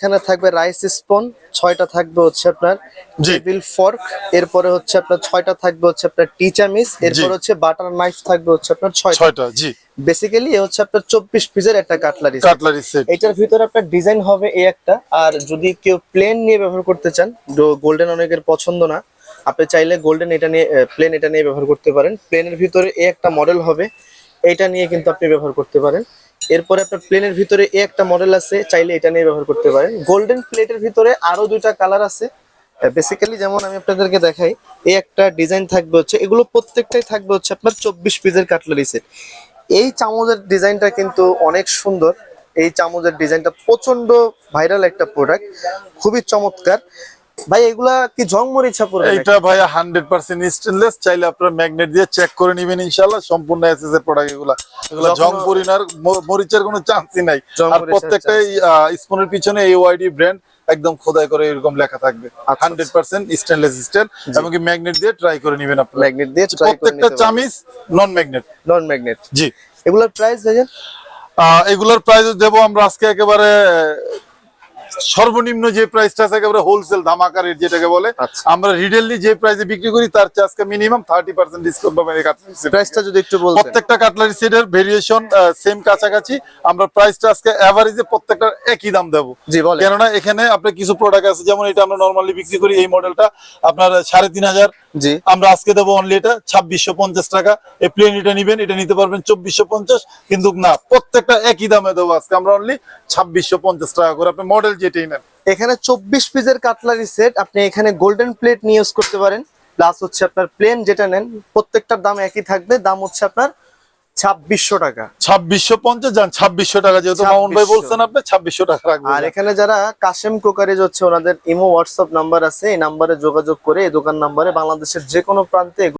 এখানে থাকবে রাইস স্পন ছয়টা থাকবে হচ্ছে আপনার টেবিল ফর্ক এরপরে হচ্ছে আপনার ছয়টা থাকবে হচ্ছে আপনার টি চামিচ এরপর হচ্ছে বাটার নাইফ থাকবে হচ্ছে আপনার ছয়টা। ছয়টা জি। বেসিক্যালি হচ্ছে আপনার চব্বিশ পিসের একটা কাটলারি কাটলারি সেট এটার ভিতরে আপনার ডিজাইন হবে এই একটা আর যদি কেউ প্লেন নিয়ে ব্যবহার করতে চান গোল্ডেন অনেকের পছন্দ না। আপনি চাইলে গোল্ডেন এটা নিয়ে প্লেন এটা নিয়ে ব্যবহার করতে পারেন। প্লেনের ভিতরে এই একটা মডেল হবে এটা নিয়ে কিন্তু আপনি ব্যবহার করতে পারেন। এরপরে আপনার প্লেনের ভিতরে এই একটা মডেল আছে, চাইলে এটা নিয়ে ব্যবহার করতে পারেন। গোল্ডেন প্লেটের ভিতরে আরও দুইটা কালার আছে। বেসিক্যালি যেমন আমি আপনাদেরকে দেখাই, এই একটা ডিজাইন থাকবে হচ্ছে, এগুলো প্রত্যেকটাই থাকবে হচ্ছে আপনার চব্বিশ পিসের কাটলারি সেট এই চামচের ডিজাইনটা কিন্তু অনেক সুন্দর। এই চামচের ডিজাইনটা প্রচণ্ড ভাইরাল একটা প্রোডাক্ট খুবই চমৎকার। ভাই এগুলা কি জং মরিচা পড়বে এটা হান্ড্রেড পার্সেন্ট স্টেনলেস চাইলে আপনারা ম্যাগনেট দিয়ে চেক করে নিবেন ইনশাল্লাহ সম্পূর্ণ এসএস এর প্রোডাক্ট এগুলা। এগুলা জং পরিনার মরিচের কোনো চান্সই নাই। আর মরিচের প্রত্যেকটাই স্পুনের পিছনে এই ওয়াইডি ব্র্যান্ড একদম খোদাই করে এরকম লেখা থাকবে। আচ্ছা। হান্ড্রেড পার্সেন্ট স্টেনলেস স্টিল এমনকি ম্যাগনেট দিয়ে ট্রাই করে নিবেন আপনারা ম্যাগনেট দিয়ে ট্রাই করে প্রত্যেকটা চামিচ নন ম্যাগনেট নন ম্যাগনেট জি। এগুলোর প্রাইস আহ, এগুলোর প্রাইস দেবো আমরা আজকে একেবারে সর্বনিম্ন যে প্রাইসটা আছে একেবারে হোলসেল ধামাকা রেট যেটাকে বলে আচ্ছা। আমরা রিটেললি যে প্রাইসে বিক্রি করি তার চেয়ে আজকে মিনিমাম থার্টি পার্সেন্ট ডিসকাউন্ট পাবেন প্রাইসটা যদি একটু বলতেন। প্রত্যেকটা কাটলারি সেটের ভেরিয়েশন সেম কাছাকাছি। আমরা প্রাইসটা আজকে অ্যাভারেজে প্রত্যেকটা একই দাম দেবো। জি বলেন। কেননা এখানে আপনার কিছু প্রোডাক্ট আছে যেমন এটা আমরা নর্মালি বিক্রি করি এই মডেলটা আপনার সাড়ে তিন হাজার। জি। আমরা আজকে দেবো অনলি এটা ছাব্বিশশো পঞ্চাশ টাকা। এই প্লেন এটা নিবেন এটা নিতে পারবেন চব্বিশশো পঞ্চাশ। কিন্তু না প্রত্যেকটা একই দামে দেবো আজকে আমরা অনলি ছাব্বিশশো পঞ্চাশ টাকা করে। আপনি মডেল যেটাই নেন। এখানে চব্বিশ পিসের কাটলারি সেট আপনি এখানে গোল্ডেন প্লেট নিয়ে ইউজ করতে পারেন। প্লাস হচ্ছে আপনার প্লেন যেটা নেন প্রত্যেকটার দাম একই থাকবে। দাম হচ্ছে আপনার ছাব্বিশশো টাকা। ছাব্বিশশো পঞ্চাশ যান ছাব্বিশশো টাকা যেহেতু মামুন ভাই বলছেন আপনি ছাব্বিশশো টাকা রাখবেন। আর এখানে যারা কাশেম কোকারেজ হচ্ছে ওনাদের ইমো হোয়াটসঅ্যাপ নাম্বার আছে। এই নাম্বারে যোগাযোগ করে এই দোকান নাম্বারে বাংলাদেশের যে কোনো প্রান্তে